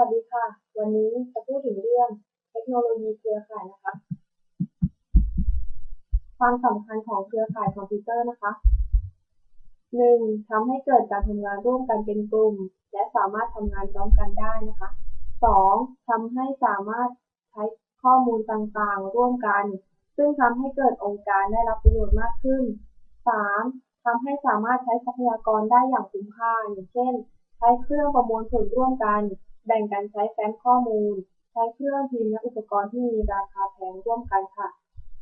วัสดีค่ะ วันนี้จะพูดถึงเรื่องเทคโนโลยีเครือข่ายนะคะ ความสำคัญของเครือข่ายคอมพิวเตอร์นะคะ 1. ทำให้เกิดการทำงานร่วมกันเป็นกลุ่ม และสามารถทำงานพร้อมกันได้นะคะ 2. ทำให้สามารถใช้ข้อมูลต่างๆ ร่วมกัน ซึ่งทำให้เกิดองค์การได้รับประโยชน์มากขึ้น 3. ทำให้สามารถใช้ทรัพยากรได้อย่างคุ้มค่าอย่างเช่น ใช้เครื่องประมวลผลร่วมกัน แบ่งกันใช้แฟ้มข้อมูล ใช้เครื่องพิมพ์และอุปกรณ์ที่มีราคาแพงร่วมกันค่ะ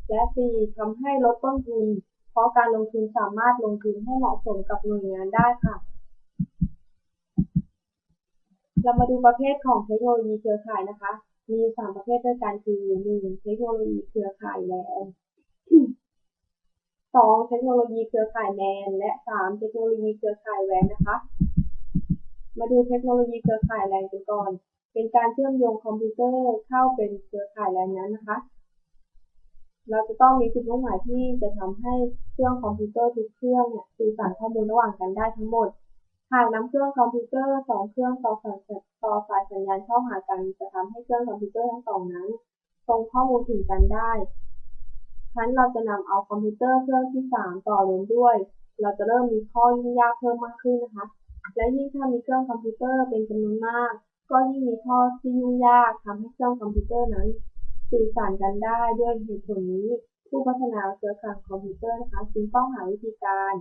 และ 4. ทำให้ลดต้นทุน เพราะการลงทุนสามารถลงทุนให้เหมาะสมกับหน่วยงานได้ค่ะ เรามาดูประเภทของเทคโนโลยีเครือข่ายนะคะ มี 3 ประเภทด้วยกันคือ 1. เทคโนโลยีเครือข่ายแลน 2. เทคโนโลยีเครือข่ายแมนและ 3. เทคโนโลยีเครือข่ายแวนนะคะ มาดูเทคโนโลยีเครือข่ายแลนกันก่อน เป็นการเชื่อมโยงคอมพิวเตอร์เข้าเป็นเครือข่ายแลนนั้นนะคะ เราจะต้องมีจุดมุ่งหมายที่จะทำให้เครื่องคอมพิวเตอร์ทุกเครื่องเนี่ยสื่อสารข้อมูลระหว่างกันได้ทั้งหมด หากนำเครื่องคอมพิวเตอร์สองเครื่องต่อสายต่อสายสัญญาณเข้าหากัน จะทำให้เครื่องคอมพิวเตอร์ทั้งสองนั้นส่งข้อมูลถึงกันได้ฉะนั้นเราจะนำเอาคอมพิวเตอร์เครื่องที่สามต่อลงด้วย เราจะเริ่มมีข้อยุ่งยากเพิ่มมากขึ้นนะคะ และยิ่งถ้ามีเครื่องคอมพิวเตอร์เป็นจำนวนมาก ก็ยิ่งมีข้อที่ยุ่งยากทำให้เครื่องคอมพิวเตอร์นั้น สื่อสารกันได้ด้วยเหตุผลนี้ ผู้พัฒนาเครือข่ายคอมพิวเตอร์นะคะจึงต้องหาวิธีการ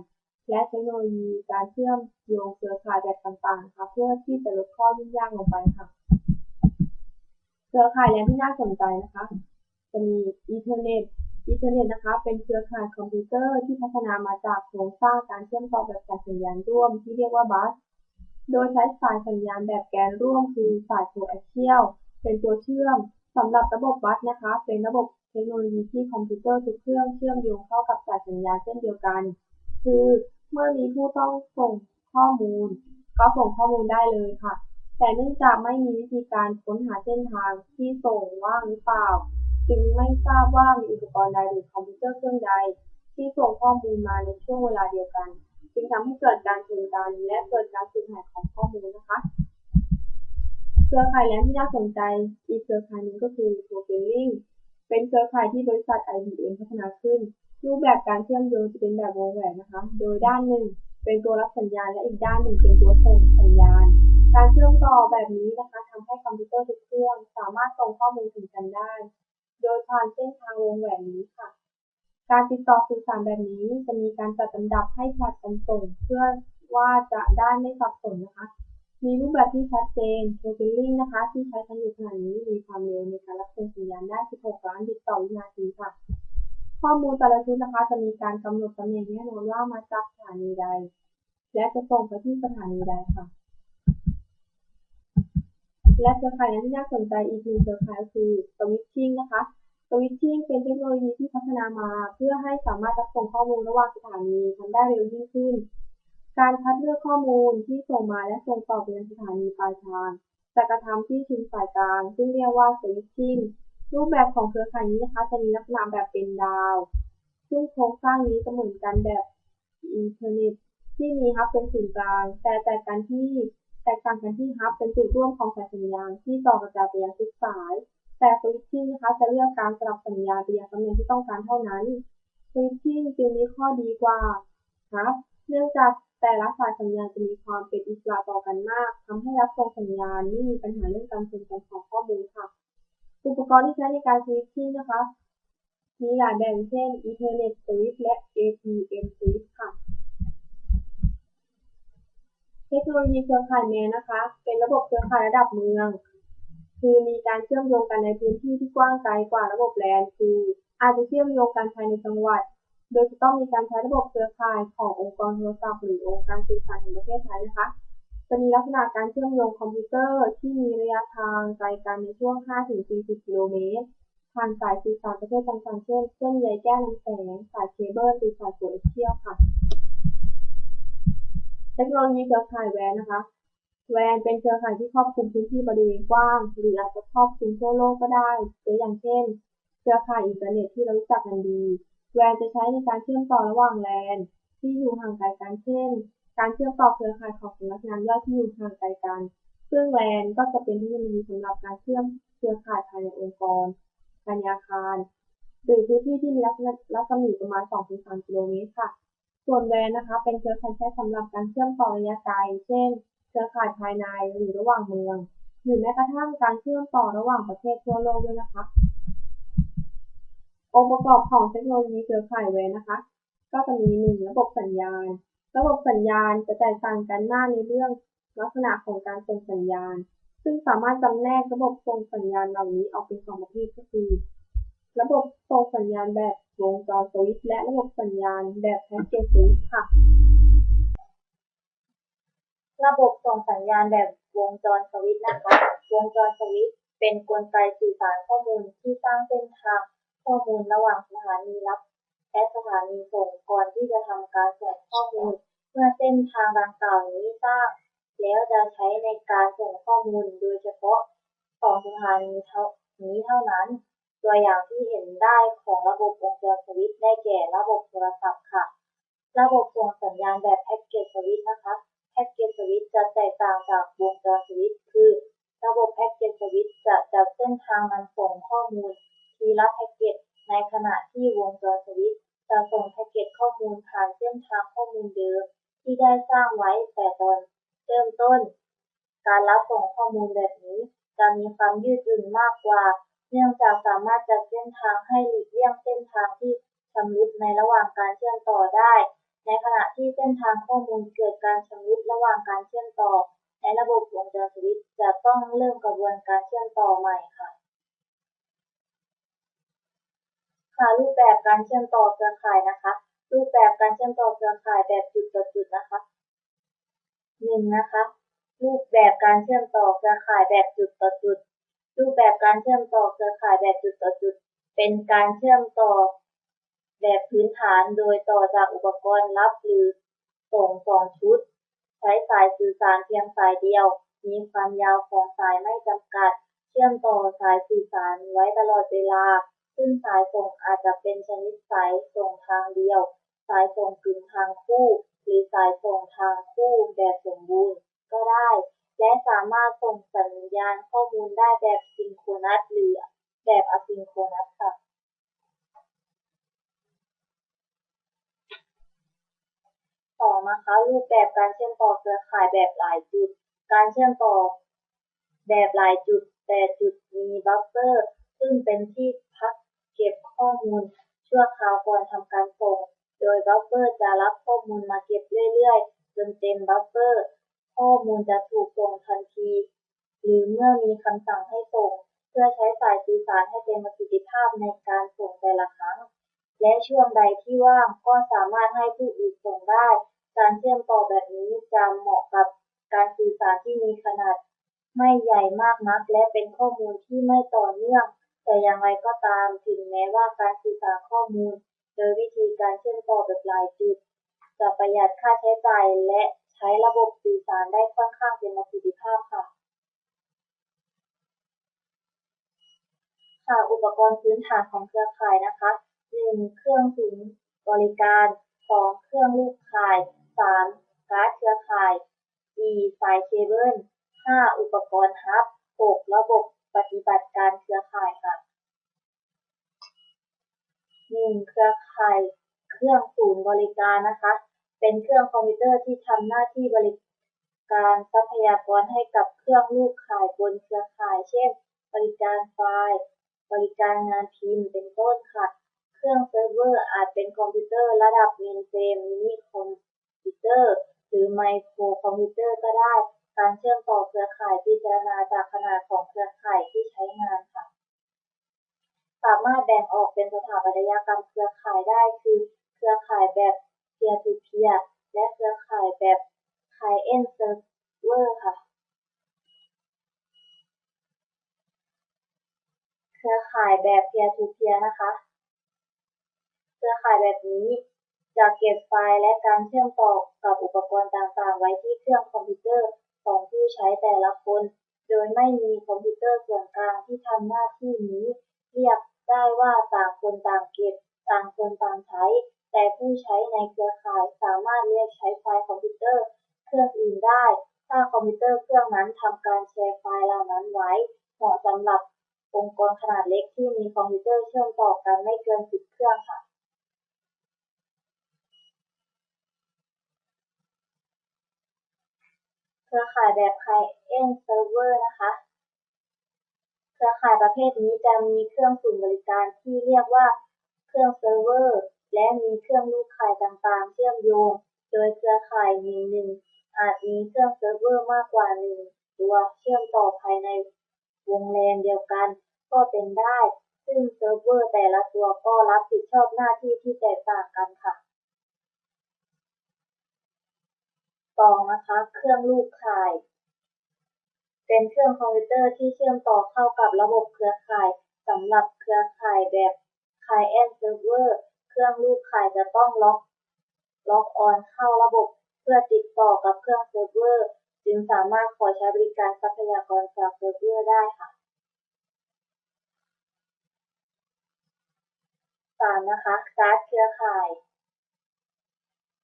และเทคโนโลยีการเชื่อมโยงเครือข่ายแบบต่างๆค่ะเพื่อที่จะลดข้อยุ่งยากลงไปค่ะ เครือข่ายแลนที่น่าสนใจนะคะ จะมีอีเทอร์เน็ต อีเทอร์เน็ตนะคะ เป็นเครือข่ายคอมพิวเตอร์ที่พัฒนามาจากโครงสร้างการเชื่อมต่อแบบสายสัญญาณร่วมที่เรียกว่าบัส โดยใช้สายสัญญาณแบบแกนร่วมคือสายโคแอคเชียลเป็นตัวเชื่อมสำหรับระบบบัสนะคะ เป็นระบบเทคโนโลยีที่คอมพิวเตอร์ทุกเครื่องเชื่อมโยงเข้ากับสายสัญญาณเช่นเดียวกัน คือเมื่อมีผู้ต้องส่งข้อมูล ก็ส่งข้อมูลได้เลยค่ะ แต่เนื่องจากไม่มีวิธีการค้นหาเส้นทางที่ส่งว่างหรือเปล่า จึงไม่ทราบว่ามีอุปกรณ์ใดหรือคอมพิวเตอร์เครื่องใดที่ส่งข้อมูลมาในช่วงเวลาเดียวกัน จึงทำให้เกิดการชนกันและเกิดการสูญหายของข้อมูลนะคะ เครือข่ายแลนที่น่าสนใจอีกเครือข่ายหนึ่งก็คือ Tokenling เป็นเครือข่ายที่บริษัท IBM พัฒนาขึ้น รูปแบบการเชื่อมโยงจะเป็นแบบวงแหวนนะคะ โดยด้านหนึ่งเป็นตัวรับสัญญาณและอีกด้านหนึ่งเป็นตัวส่งสัญญาณ การเชื่อมต่อแบบนี้นะคะทำให้คอมพิวเตอร์ทุกเครื่องสามารถส่งข้อมูลถึงกันได้ โดยผ่านเส้นทางวงแหวนนี้ค่ะ การติดต่อสื่อสารแบบนี้จะมีการจัดลำดับให้ผลัดกันส่ง เพื่อว่าจะได้ไม่สับสนนะคะ มีรูปแบบที่ชัดเจน Tokenling นะคะ ที่ใช้กันอยู่ขณะนี้มีความเร็วในการรับส่งสัญญาณได้ 16 ล้านบิตต่อวินาทีค่ะ ข้อมูลแต่ละชุดนะคะ จะมีการกำหนดตำแหน่งแน่นอนว่ามาจากสถานีใด และจะส่งไปที่สถานีใดค่ะ และเครือข่ายนั้นที่น่าสนใจอีกหนึ่งเครือข่ายก็คือ Switching นะคะ Switching เป็นเทคโนโลยีที่พัฒนามา เพื่อให้สามารถรับส่งข้อมูลระหว่างสถานีทำได้เร็วยิ่งขึ้น การคัดเลือกข้อมูลที่ส่งมาและส่งต่อไปยังสถานีปลายทางจะกระทำที่ชุมสายกลางซึ่งเรียกว่า Switching รูปแบบของเครือข่ายนี้นะคะจะมีลักษณะแบบเป็นดาว ซึ่งโครงสร้างนี้จะเหมือนกันแบบอินเทอร์เน็ตที่มีฮับเป็นศูนย์กลางแต่แตกกันที่ แตกต่างกันที่ฮับเป็นจุดร่วมของสายสัญญาณที่ต่อกระจายไปยังทุกสาย แต่สวิตชิ่งนะคะจะเลือกการสลับสัญญาณไปยังตำแหน่งที่ต้องการเท่านั้นสวิตชิ่งจึงมีข้อดีกว่าครับ เนื่องจากแต่ละสายสัญญาณจะมีความเป็นอิสระต่อกันมากทำให้รับส่งสัญญาณไม่มีปัญหาเรื่องการส่งกันของข้อมูลค่ะ อุปกรณ์ที่ใช้ในการสวิตชิ่งนะคะ มีหลายแบบเช่น Ethernet Switch และ ATM Switch ค่ะ ทคโนโลยีเครือข่ายแมนนะคะ เป็นระบบเครือข่ายระดับเมือง คือมีการเชื่อมโยงกันในพื้นที่ที่กว้างไกลกว่าระบบแลนคืออาจจะเชื่อมโยงกันภายในจังหวัด โดยจะต้องมีการใช้ระบบเครือข่ายขององค์กรโทรศัพท์หรือองค์การสื่อสารแห่งประเทศไทยนะคะ จะมีลักษณะการเชื่อมโยงคอมพิวเตอร์ที่มีระยะทางไกลกันในช่วง 5-40 กิโลเมตรผ่านสายสื่อสารประเภทต่างๆเช่น เส้นใยแก้วลำแสงสายเคเบิลหรือสายโคเอ็กเชียลค่ะ เทคโนโลยีเครือข่ายแวนนะคะ แวนเป็นเครือข่ายที่ครอบคลุมพื้นที่บริเวณกว้าง หรืออาจจะครอบคลุมทั่วโลกก็ได้ตัวอย่างเช่น เครือข่ายอินเทอร์เน็ตที่เรารู้จักกันดี แวนจะใช้ในการเชื่อมต่อระหว่างแลนที่อยู่ห่างไกลกันเช่น การเชื่อมต่อเครือข่ายของสำนักงานย่อยที่อยู่ห่างไกลกัน ซึ่ซึ่ง LAN ก็จะเป็นเทคโนโลยีสำหรับการเชื่อมเครือข่ายภายในองค์กรภายในอาคารหรือพื้นที่ที่มีรัศมีประมาณ 2-3 กิโลเมตรค่ะ ส่วน WAN นะคะ เป็นเครือข่ายใช้สำหรับการเชื่อมต่อระยะไกล เช่น เครือข่ายภายในหรือระหว่างเมือง หรือแม้กระทั่งการเชื่อมต่อระหว่างประเทศทั่วโลกด้วยนะคะ องค์ประกอบของเทคโนโลยีเครือข่าย WAN นะคะ ก็จะมี1ระบบสัญญาณ ระบบสัญญาณจะแตกต่างกันมากในเรื่องลักษณะของการส่งสัญญาณ ซึ่งสามารถจำแนกระบบส่งสัญญาณเหล่านี้ออกเป็นสองประเภทก็คือ ระบบส่งสัญญาณแบบ วงจรสวิตช์และระบบสัญญาณแบบแพ็กเกจสวิตช์ค่ะ ระบบส่งสัญญาณแบบวงจรสวิตช์นะคะ วงจรสวิตช์เป็นกลไกสื่อสารข้อมูลที่สร้างเส้นทางข้อมูลระหว่างสถานีรับ และสถานีส่งก่อนที่จะทำการส่งข้อมูล เมื่อเส้นทางดังกล่าวนี้สร้าง แล้วจะใช้ในการส่งข้อมูลโดยเฉพาะของสถานีเท่านี้เท่านั้น ตัวอย่างที่เห็นได้ของระบบวงจรสวิตได้แก่ระบบโทรศัพท์ค่ะ ระบบส่งสัญญาณแบบแพ็กเกจสวิตนะคะ แพ็กเกจสวิตจะแตกต่างจากวงจรสวิตคือ ระบบแพ็กเกจสวิตจะจัดเส้นทางนำส่งข้อมูล ทีละแพ็กเกจในขณะที่วงจรสวิตจะส่งแพ็กเกจข้อมูลผ่านเส้นทางข้อมูลเดิมที่ได้สร้างไว้แต่ตอนเริ่มต้น การรับส่งข้อมูลแบบนี้จะมีความยืดหยุ่นมากกว่า เนื่องจากสามารถจัดเส้นทางให้หลีกเลี่ยงเส้นทางที่ชำรุดในระหว่างการเชื่อมต่อได้ ในขณะที่เส้นทางข้อมูลเกิดการชำรุดระหว่างการเชื่อมต่อ ในระบบวงจรสวิตจะต้องเริ่มกระบวนการเชื่อมต่อใหม่ค่ะค่ะรูปแบบการเชื่อมต่อเครือข่ายนะคะ รูปแบบการเชื่อมต่อเครือข่ายแบบจุดต่อจุดนะคะหนึ่งนะคะ รูปแบบการเชื่อมต่อเครือข่ายแบบจุดต่อจุด รูปแบบการเชื่อมต่อเครือข่ายแบบจุดต่อจุด เป็นการเชื่อมต่อแบบพื้นฐานโดยต่อจากอุปกรณ์รับหรือส่งสองชุด ใช้สายสื่อสารเพียงสายเดียว มีความยาวของสายไม่จำกัด เชื่อมต่อสายสื่อสารไว้ตลอดเวลา ซึ่งสายส่งอาจจะเป็นชนิดสายส่งทางเดียว สายส่งกึ่งทางคู่ หรือสายส่งทางคู่แบบสมบูรณ์ก็ได้ และสามารถส่งสัญญาณข้อมูลได้แบบซิงโครนัสหรือแบบอะซิงโครนัสค่ะสองนะคะรูปแบบการเชื่อมต่อเครือข่ายแบบหลายจุด การเชื่อมต่อแบบหลายจุด แต่จุดมีบัฟเฟอร์ ซึ่งเป็นที่พักเก็บข้อมูล ชั่วคราวก่อนทำการส่ง โดยบัฟเฟอร์จะรับข้อมูลมาเก็บเรื่อยๆ จนเต็มบัฟเฟอร์ ข้อมูลจะถูกส่งทันที หรือเมื่อมีคำสั่งให้ส่ง เพื่อใช้สายสื่อสารให้เป็นประสิทธิภาพในการส่งแต่ละครั้ง และช่วงใดที่ว่างก็สามารถให้ผู้อื่นส่งได้ การเชื่อมต่อแบบนี้จะเหมาะกับการสื่อสารที่มีขนาด ไม่ใหญ่มากนัก และเป็นข้อมูลที่ไม่ต่อเนื่อง แต่อย่างไรก็ตามถึงแม้ว่าการสื่อสารข้อมูล โดยวิธีการเชื่อมต่อแบบหลายจุดจะประหยัดค่าใช้จ่ายและ ใช้ระบบสื่อสารได้ค่อนข้างเป็นประสิทธิภาพค่ะ ค่ะ อุปกรณ์พื้นฐานของเครือข่ายนะคะ 1. เครื่องศูนย์บริการ 2. เครื่องลูกข่าย 3. การ์ดเครือข่าย 4. สายเคเบิล 5. อุปกรณ์ฮับ 6. ระบบปฏิบัติการเครือข่ายค่ะ 1. เครือข่าย เครื่องศูนย์บริการนะคะ เป็นเครื่องคอมพิวเตอร์ที่ทำหน้าที่บริการทรัพยากรให้กับเครื่องลูกข่ายบนเครือข่าย เช่น บริการไฟล์ บริการงานพิมพ์เป็นต้นค่ะ เครื่องเซิร์ฟเวอร์อาจเป็นคอมพิวเตอร์ระดับเมนเฟรมมินิคอมพิวเตอร์หรือไมโครคอมพิวเตอร์ก็ได้ การเชื่อมต่อเครือข่ายพิจารณาจากขนาดของเครือข่ายที่ใช้งานค่ะ สามารถแบ่งออกเป็นสถาปัตยกรรมเครือข่ายได้คือ เครือข่ายแบบ peer to peer และเครือข่ายแบบ client server ค่ะ เครือข่ายแบบ peer to peer นะคะ เครือข่ายแบบนี้จะเก็บไฟล์และการเชื่อมต่อกับอุปกรณ์ต่างๆ ไว้ที่เครื่องคอมพิวเตอร์ของผู้ใช้แต่ละคน โดยไม่มีคอมพิวเตอร์ส่วนกลางที่ทำหน้าที่นี้ เรียกได้ว่าต่างคนต่างเก็บ ต่างคนต่างใช้ แต่ผู้ใช้ในเครือข่ายสามารถเรียกใช้ไฟล์คอมพิวเตอร์เครื่องอื่นได้ ถ้าคอมพิวเตอร์เครื่องนั้นทำการแชร์ไฟล์เหล่านั้นไว้เหมาะสำหรับองค์กรขนาดเล็กที่มีคอมพิวเตอร์เชื่อมต่อกันไม่เกิน10เครื่องค่ะเครือข่ายแบบ Client Server นะคะ เครือข่ายประเภทนี้จะมีเครื่องศูนย์บริการที่เรียกว่าเครื่องเซิร์ฟเวอร์ และมีเครื่องลูกข่ายต่างๆ เชื่อมโยง โดยเครือข่ายหนึ่งหนึ่งอาจมีเครื่องเซิร์ฟเวอร์มากกว่าหนึ่งตัวเชื่อมต่อภายในวงแลนเดียวกัน ก็เป็นได้ ซึ่งเซิร์ฟเวอร์แต่ละตัวก็รับผิดชอบหน้าที่ที่แตกต่างกันค่ะสองนะคะ เครื่องลูกข่าย เป็นเครื่องคอมพิวเตอร์ที่เชื่อมต่อเข้ากับระบบเครือข่ายสำหรับเครือข่ายแบบ Client Server เครื่องลูกข่ายจะต้องล็อกล็อกออนเข้าระบบเพื่อติดต่อกับเครื่องเซิร์ฟเวอร์จึงสามารถขอใช้บริการทรัพยากรจากเซิร์ฟเวอร์ได้ค่ะสามนะคะการ์ดเครือข่าย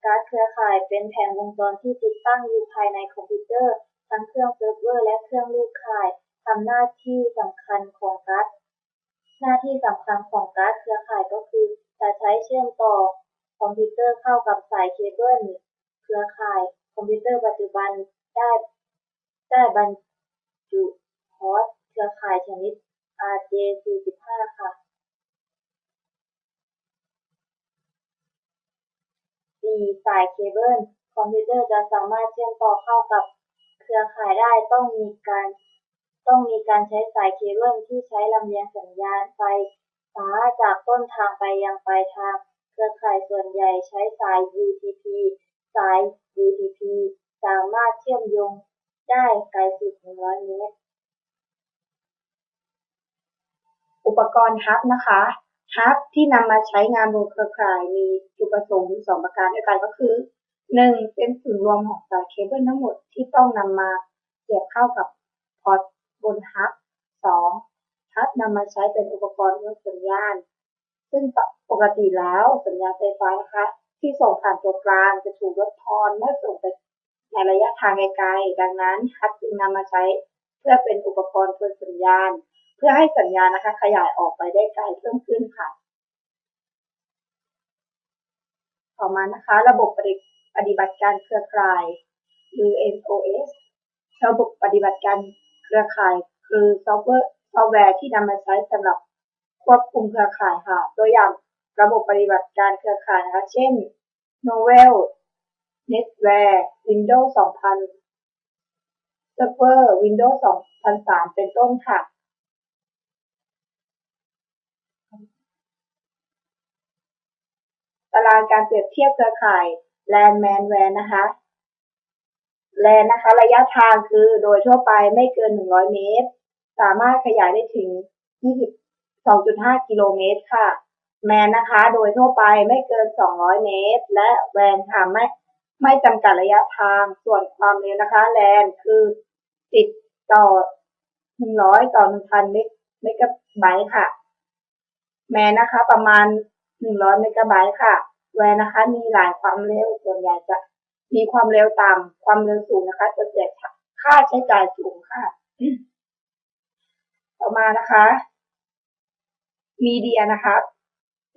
การ์ดเครือข่ายเป็นแผงวงจรที่ติดตั้งอยู่ภายในคอมพิวเตอร์ทั้งเครื่องเซิร์ฟเวอร์และเครื่องลูกข่ายทำหน้าที่สำคัญของการ์ดหน้าที่สำคัญของการ์ดเครือข่ายก็คือ จะใช้เชื่อมต่อคอมพิวเตอร์เข้ากับสายเคเบิลเครือข่ายคอมพิวเตอร์ปัจจุบันได้ได้บรรจุพอร์ตเครือข่ายชนิด RJ45 ค่ะสี่สายเคเบิลคอมพิวเตอร์จะสามารถเชื่อมต่อเข้ากับเครือข่ายได้ต้องมีการ ต้องมีการใช้สายเคเบิลที่ใช้ลำเลียงสัญญาณไฟ ฟ้าจากต้นทางไปยังปลายทาง เครือข่ายส่วนใหญ่ใช้สาย UTP สาย UTP สามารถเชื่อมโยงได้ไกลสุด 100 เมตร อุปกรณ์ฮับนะคะฮับที่นำมาใช้งานบนเครือข่ายมีจุดประสงค์สองประการด้วยกันก็คือหนึ่งเป็นศูนย์รวมของสายเคเบิลทั้งหมดที่ต้องนำมาเสียบเข้ากับพอร์ตบนฮับสอง ฮับนำมาใช้เป็นอุปกรณ์ลดสัญญาณ ซึ่งปกติแล้วสัญญาณไฟฟ้านะคะ ที่ส่งผ่านตัวกลางจะถูกลดทอนเมื่อส่งไปในระยะทางไกลๆดังนั้นฮับจึงนำมาใช้เพื่อเป็นอุปกรณ์ทวนสัญญาณ เพื่อให้สัญญาณนะคะ ขยายออกไปได้ไกลเพิ่มขึ้นค่ะ ต่อมานะคะ ระบบปฏิปฏิบัติการเครือข่าย หรือ NOS ระบบปฏิบัติการเครือข่ายคือซอฟต์แวร์ ซอฟต์แวร์ที่นำมาใช้สำหรับควบคุมเครือข่ายค่ะ ตัวอย่างระบบปฏิบัติการเครือข่ายนะคะ เช่น Novell Netware Windows 2000 Server Windows 2003 เป็นต้นค่ะ ตารางการเปรียบเทียบเครือข่าย LAN Man WAN นะคะ LAN นะคะ ระยะทางคือโดยทั่วไปไม่เกิน 100 เมตร สามารถขยายได้ถึง 22.5 กิโลเมตรค่ะ MAN นะคะโดยทั่วไปไม่เกิน 200 เมตร และ WAN ค่ะไม่ไม่จำกัดระยะทาง ส่วนความเร็วนะคะ LAN คือติดต่อ 100 ต่อ 1,000เมกะไบต์ค่ะ แมนนะคะประมาณ 100 เมกะไบต์ค่ะ แวร์นะคะมีหลายความเร็ว ส่วนใหญ่จะมีความเร็วต่ำความเร็วสูงนะคะ จะเสียค่าใช้จ่ายสูงค่ะ ต่อมานะคะมีเดียนะคะ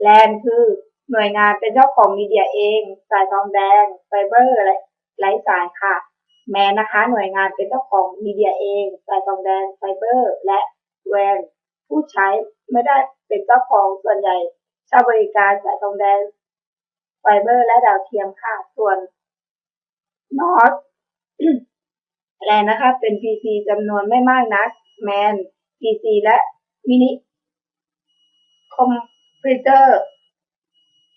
แลนคือหน่วยงานเป็นเจ้าของมีเดียเอง สายทองแดงไฟเบอร์และไร้สายค่ะ แมนนะคะ หน่วยงานเป็นเจ้าของมีเดียเอง สายทองแดงไฟเบอร์ และแวนผู้ใช้ไม่ได้เป็นเจ้าของส่วนใหญ่เช่าบริการสายทองแดงไฟเบอร์ และดาวเทียมค่ะส่วนนอตแลนนะคะ เป็น PC จำนวนไม่มากนัก แมน PC และมินิคอมพิวเตอร์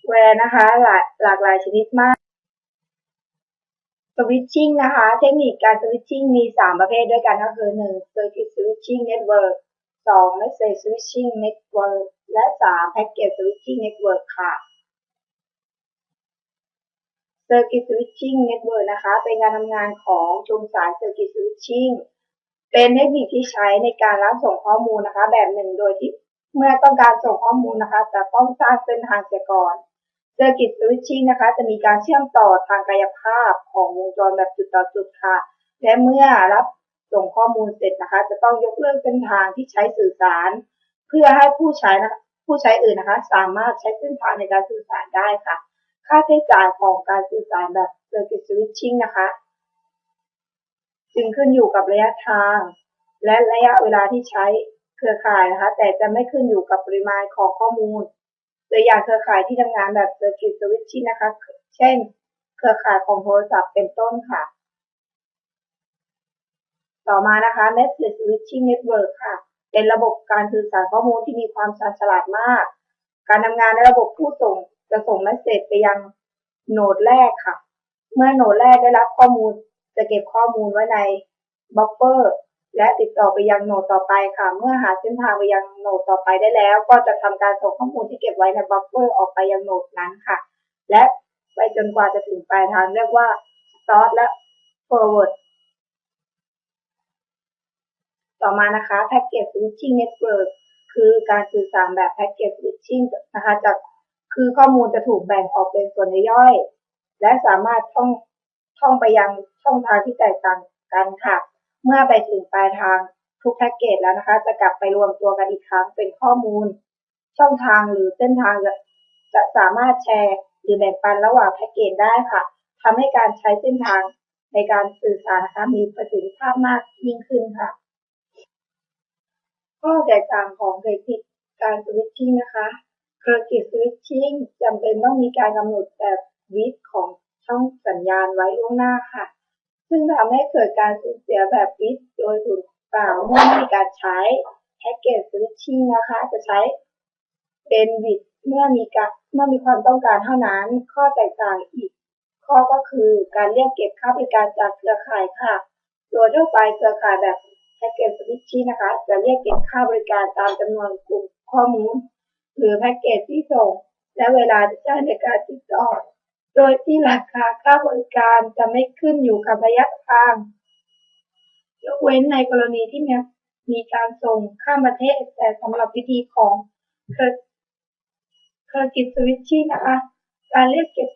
แวร์นะคะ หลากหลากหลายชนิดมาก สวิตชิ่งนะคะ เทคนิคการสวิตชิ่งมี 3 ประเภทด้วยกันก็คือ 1. Circuit Switching Network 2. Message Switching Network และ 3. Packet Switching Network ค่ะ Circuit Switching Network นะคะ เป็นการทำงานของชุมสาย Circuit Switching เป็นเทคนิคที่ใช้ในการรับส่งข้อมูลนะคะ แบบหนึ่งโดยที่เมื่อต้องการส่งข้อมูลนะคะ จะต้องสร้างเส้นทางเสียก่อน Circuit Switching นะคะ จะมีการเชื่อมต่อทางกายภาพของวงจรแบบจุดต่อจุดค่ะ และเมื่อรับส่งข้อมูลเสร็จนะคะ จะต้องยกเลิกเส้นทางที่ใช้สื่อสาร เพื่อให้ผู้ใช้นะผู้ใช้อื่นนะคะ สามารถใช้เส้นทางในการสื่อสารได้ค่ะ ค่าใช้จ่ายของการสื่อสารแบบ Circuit Switching นะคะ จึงขึ้นอยู่กับระยะทาง และระยะเวลาที่ใช้เครือข่ายนะคะ แต่จะไม่ขึ้นอยู่กับปริมาณของข้อมูลตัวอย่างเครือข่ายที่ทำงานแบบ Circuit Switching นะคะ เช่น เครือข่ายของโทรศัพท์เป็นต้นค่ะ ต่อมานะคะ Message Switching Network ค่ะ เป็นระบบการสื่อสารข้อมูลที่มีความชาญฉลาดมาก การทำงานในระบบผู้ส่งจะส่งเมสเซจไปยังโหนดแรกค่ะ เมื่อโหนดแรกได้รับข้อมูล จะเก็บข้อมูลไว้ในบัฟเฟอร์และติดต่อไปยังโหนดต่อไปค่ะ เมื่อหาเส้นทางไปยังโหนดต่อไปได้แล้ว ก็จะทำการส่งข้อมูลที่เก็บไว้ในบัฟเฟอร์ออกไปยังโหนดนั้นค่ะ และไปจนกว่าจะถึงปลายทางเรียกว่า start และ forward ต่อมานะคะ Packet Switching Network คือการสื่อสารแบบ Packet Switching นะคะจะคือข้อมูลจะถูกแบ่งออกเป็นส่วนย่อย และสามารถท่อง ท่องไปยังช่องทางที่แตกต่างกันค่ะ เมื่อไปถึงปลายทางทุกแพ็กเกจแล้วนะคะ จะกลับไปรวมตัวกันอีกครั้งเป็นข้อมูล ช่องทางหรือเส้นทางจะจะสามารถแชร์หรือแบ่งปันระหว่างแพ็กเกจได้ค่ะทำให้การใช้เส้นทางในการสื่อสารนะคะมีประสิทธิภาพมากยิ่งขึ้นค่ะ ข้อแตกต่างของเทคนิคการสวิตชิ่งนะคะเครือข่ายสวิตชิ่งจำเป็นต้องมีการกำหนดแบบวิดของ ช่องสัญญาณไว้ล่วงหน้าค่ะ ซึ่งทำให้เกิดการสูญเสียแบบวิดโดยสูญเปล่าเมื่อมีการใช้แพ็กเกจสวิตชิ่งนะคะ จะใช้เป็นวิดเมื่อมีการเมื่อมีความต้องการเท่านั้น ข้อแตกต่างอีก ข้อก็คือการเรียกเก็บค่าบริการจากเครือข่ายค่ะ โดยทั่วไปเครือข่ายแบบแพ็กเกจสวิตชิ่งนะคะ จะเรียกเก็บค่าบริการตามจำนวนกลุ่มข้อมูล หรือแพ็กเกจที่ส่ง และเวลาที่ใช้ในการติดต่อ โดยที่ราคาค่าบริการจะไม่ขึ้นอยู่กับระยะทาง ยกเว้นในกรณีที่มีมีการส่งข้ามประเทศ แต่สำหรับวิธีของเคอรือกิจสวิตชิ่งนะคะ การเรียกเก็บ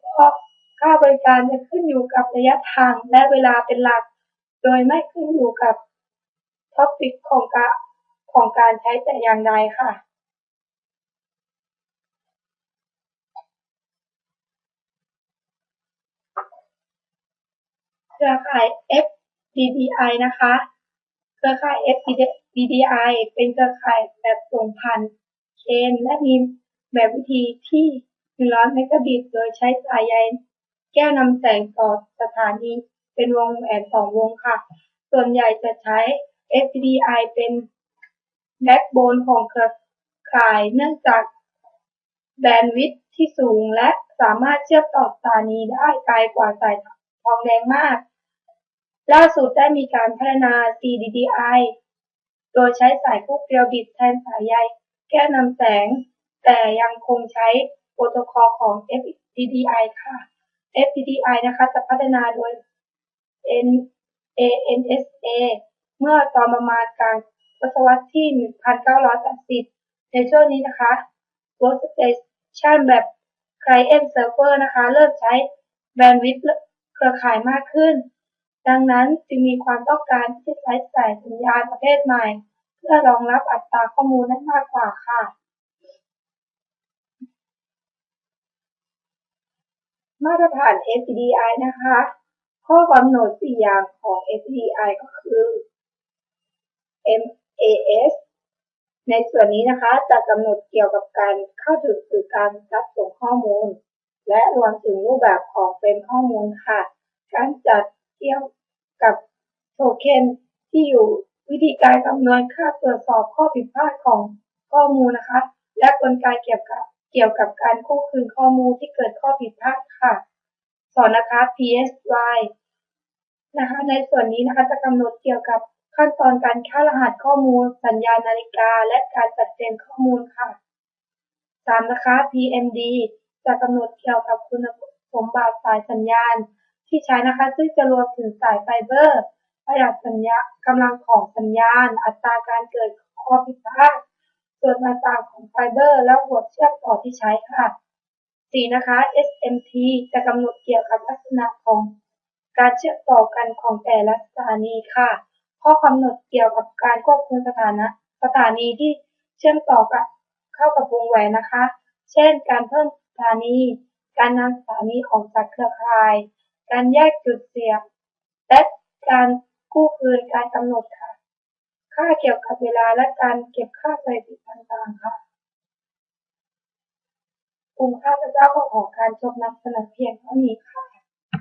ค่าบริการจะขึ้นอยู่กับระยะทางและเวลาเป็นหลัก โดยไม่ขึ้นอยู่กับท็อปิกของการของการใช้แต่อย่างใดค่ะ เครือข่าย FDDI นะคะ เครือข่าย FDDI เป็นเครือข่ายแบบส่งผ่านเชนและมีแบบวิธีที่100เมกะบิต โดยใช้สายใยแก้วนำแสงต่อสถานีเป็นวงแหวนสองวงค่ะ ส่วนใหญ่จะใช้ FDDI เป็นแบ็กโบนของเครือข่ายเนื่องจากแบนด์วิดท์ที่สูงและสามารถเชื่อมต่อสถานีได้ไกลกว่าสายทองแดงมาก ล่าสุดได้มีการพัฒนา CDDI โดยใช้สายคู่เกลียวบิดแทนสายใยแก้นำแสง แต่ยังคงใช้โปรโตคอลของ FDDI ค่ะ FDDI นะคะจะพัฒนาโดย NASA เมื่อตอนประมาณกลางทศวรรษที่ 1980 ในช่วงนี้นะคะ Workstation แบบ Client Server นะคะ เริ่มใช้แบนด์วิดท์เครือข่ายมากขึ้น ดังนั้นจึงมีความต้องการที่จะใช้สายสัญญาณประเภทใหม่ เพื่อรองรับอัตราข้อมูลได้นมากกว่าค่ะ มาตรฐาน FDDI นะคะ ข้อกำหนด4อย่างของ FDDI ก็คือ MAS ในส่วนนี้นะคะจะกำหนดเกี่ยวกับการเข้าถึงสื่อการรับส่งข้อมูล และรวมถึงรูปแบบของเฟรมข้อมูลค่ะ การจัด เกี่ยวกับโทเค็นที่อยู่วิธีการคำนวณค่าตรวจสอบข้อผิดพลาดของข้อมูลนะคะ และกลไกเกี่ยวกับเกี่ยวกับการกู้คืนข้อมูลที่เกิดข้อผิดพลาดค่ะ สอนนะคะ PSY นะคะ ในส่วนนี้นะคะจะกำหนดเกี่ยวกับขั้นตอนการเข้ารหัสข้อมูล สัญญาณนาฬิกา และการจัดเตรียมข้อมูลค่ะ 3. นะคะ PMD จะกำหนดเกี่ยวกับคุณสมบัติสายสัญญาณ ที่ใช้นะคะ ซึ่งจะรวมถึงสายไฟเบอร์ ประหยัดสัญญากำลังของสัญญาณ อัตราการเกิดข้อผิดพลาดส่วนต่างๆของไฟเบอร์ และหัวเชื่อมต่อที่ใช้ค่ะ 4. นะคะ SMT จะกำหนดเกี่ยวกับลักษณะของการเชื่อมต่อกันของแต่ละสถานีค่ะ ข้อกำหนดเกี่ยวกับการควบคุมสถานะ สถานีที่เชื่อมต่อกับเข้ากับวงแหวนนะคะ เช่น การเพิ่มสถานี การนำสถานีออกจากเครือข่าย การแยกจุดเสียบ และการกู้คืนการกำหนดค่ะ ค่าเกี่ยวกับเวลาและการเก็บค่าสถิติต่างๆค่ะกลุ่มข้าพเจ้าก็ขอการจบนำเสนอเพียงเท่านี้ค่ะ